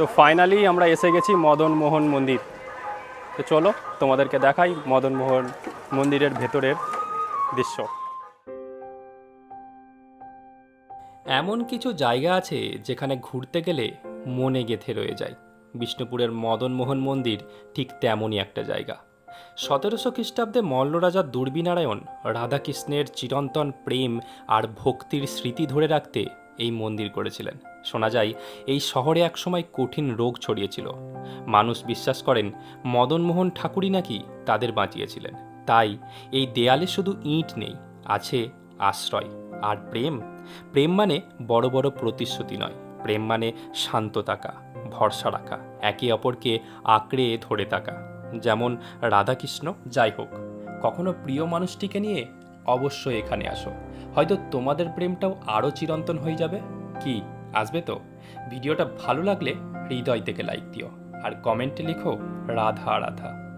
তো ফাইনালি আমরা এসে গেছি মদন মোহন মন্দির। তো চলো তোমাদেরকে দেখাই মদন মোহন মন্দিরের ভেতরের দৃশ্য। এমন কিছু জায়গা আছে যেখানে ঘুরতে গেলে মনে গেথে রয়ে যায়। বিষ্ণুপুরের মদন মোহন মন্দির ঠিক তেমনই একটা জায়গা। সতেরোশো খ্রিস্টাব্দে মল্লরাজা দুর্বিনারায়ণ রাধাকৃষ্ণের চিরন্তন প্রেম আর ভক্তির স্মৃতি ধরে রাখতে এই মন্দির করেছিলেন শোনা যায়, এই শহরে একসময় কঠিন রোগ ছড়িয়েছিল। মানুষ বিশ্বাস করেন, মদনমোহন ঠাকুরই নাকি তাদের বাঁচিয়েছিলেন। তাই এই দেয়ালে শুধু ইঁট নেই, আছে আশ্রয়। আর প্রেম? প্রেম মানে বড় বড় প্রতিশ্রুতি নয়। প্রেম মানে শান্ত থাকা, ভরসা রাখা, একে অপরকে আঁকড়ে ধরে থাকা। যেমন রাধাকৃষ্ণ, যাই হোক, কখনো প্রিয় মানুষটিকে নিয়ে অবশ্যই এখানে আসো। হয়তো তোমাদের প্রেমটাও আরও চিরন্তন হয়ে যাবে। কি, আসবে তো? ভিডিওটা ভালো লাগলে হৃদয় থেকে লাইক দিও। আর কমেন্টে লিখো, রাধা রাধা।